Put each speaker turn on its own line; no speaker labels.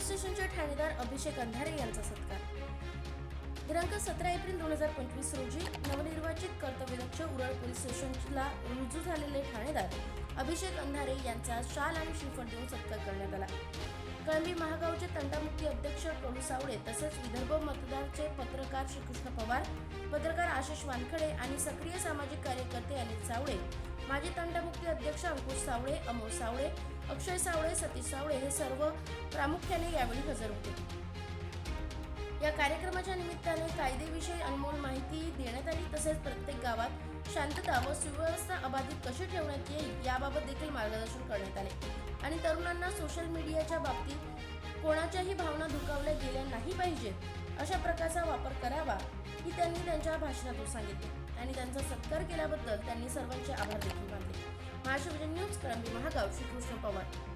स्टेशनचे ठाणेदार अभिषेक अंधारे यांचा सत्कार. दिनांक सतरा एप्रिल दोन हजार पंचवीस रोजी नवनिर्वाचित कर्तव्यदक्ष उरळ पोलीस स्टेशनला रुजू झालेले ठाणेदार अभिषेक अंधारे यांचा शाल आणि श्रीफळ देऊन सत्कार करण्यात आला. कळंबी महागावचे तंटामुक्ती अध्यक्ष प्रभू सावळे तसेच विदर्भ मतदारचे पत्रकार श्रीकृष्ण पवार पत्रकार आशिष वानखडे आणि सक्रिय सामाजिक कार्यकर्ते अनिल सावळे माजी तंटामुक्ती अध्यक्ष अंकुश सावळे अमोल सावळे अक्षय सावळे सतीश सावळे हे सर्व प्रामुख्याने यावेळी हजर होते. या कार्यक्रमाच्या निमित्ताने कायदेविषयी अनमोल माहिती देण्यात आली तसेच प्रत्येक गावात शांतता व सुव्यवस्था अबाधित कशी ठेवण्यात येईल याबाबत देखील मार्गदर्शन करण्यात आले. आणि तरुणांना सोशल मीडियाच्या बाबतीत कोणाच्याही भावना दुखावल्या गेल्या नाही पाहिजेत अशा प्रकारचा वापर करावा ही त्यांनी त्यांच्या भाषणातून सांगितले. आणि त्यांचा सत्कार केल्याबद्दल त्यांनी सर्वांचे आभार देखील मानले. महाशिवजन न्यूज कळंबी महागाव श्रीकृष्ण पवार